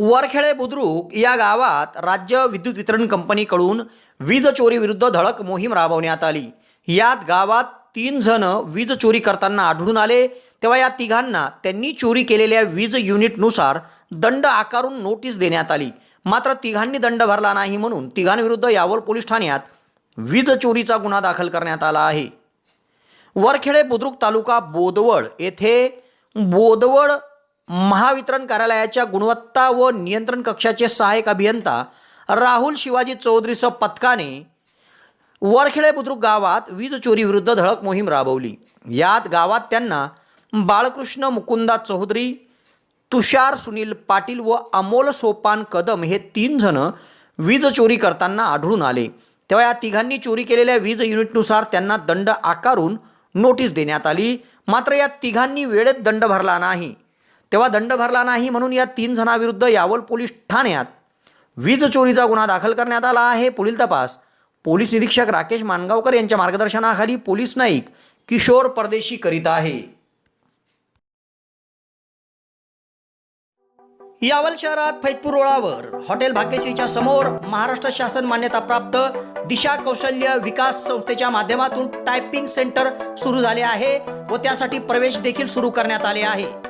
वरखेळे बुद्रुक या गावात राज्य विद्युत वितरण कंपनीकडून वीज चोरी विरुद्ध धडक मोहीम राबवण्यात आली. यात गावात तीन जण वीज चोरी करताना आढळून आले. तेव्हा या तिघांना त्यांनी चोरी केलेल्या वीज युनिटनुसार दंड आकारून नोटीस देण्यात आली. मात्र तिघांनी दंड भरला नाही म्हणून तिघांविरुद्ध यावल पोलीस ठाण्यात वीज चोरीचा गुन्हा दाखल करण्यात आला आहे. वरखेडे बुद्रुक तालुका बोदवड येथे बोदवड महावितरण कार्यालयाच्या गुणवत्ता व नियंत्रण कक्षाचे सहाय्यक अभियंता राहुल शिवाजी चौधरीसह पथकाने वरखेडे बुद्रुक गावात वीज चोरी विरुद्ध धडक मोहीम राबवली. यात गावात त्यांना बाळकृष्ण मुकुंदा चौधरी तुषार सुनील पाटील व अमोल सोपान कदम हे तीन जण वीज चोरी करताना आढळून आले. तेव्हा या तिघांनी चोरी केलेल्या वीज युनिटनुसार त्यांना दंड आकारून नोटीस देण्यात आली. मात्र या तिघांनी वेळेत दंड भरला नाही. तेव्हा दंड भरला नाही म्हणून या तीन जणांविरुद्ध यावल पोलीस ठाण्यात वीज चोरीचा गुन्हा दाखल करण्यात आला आहे. पुढील तपास. पोलीस निरीक्षक राकेश मानगावकर यांच्या मार्गदर्शनाखाली पोलीस नाईक किशोर परदेशी करीत आहे. यावल शहरात फैजपूर रोडावर हॉटेल भाग्यश्रीच्या समोर महाराष्ट्र शासन मान्यताप्राप्त दिशा कौशल्य विकास संस्थेच्या माध्यमातून टायपिंग सेंटर सुरू झाले आहे व त्यासाठी प्रवेश देखील सुरू करण्यात आले आहे.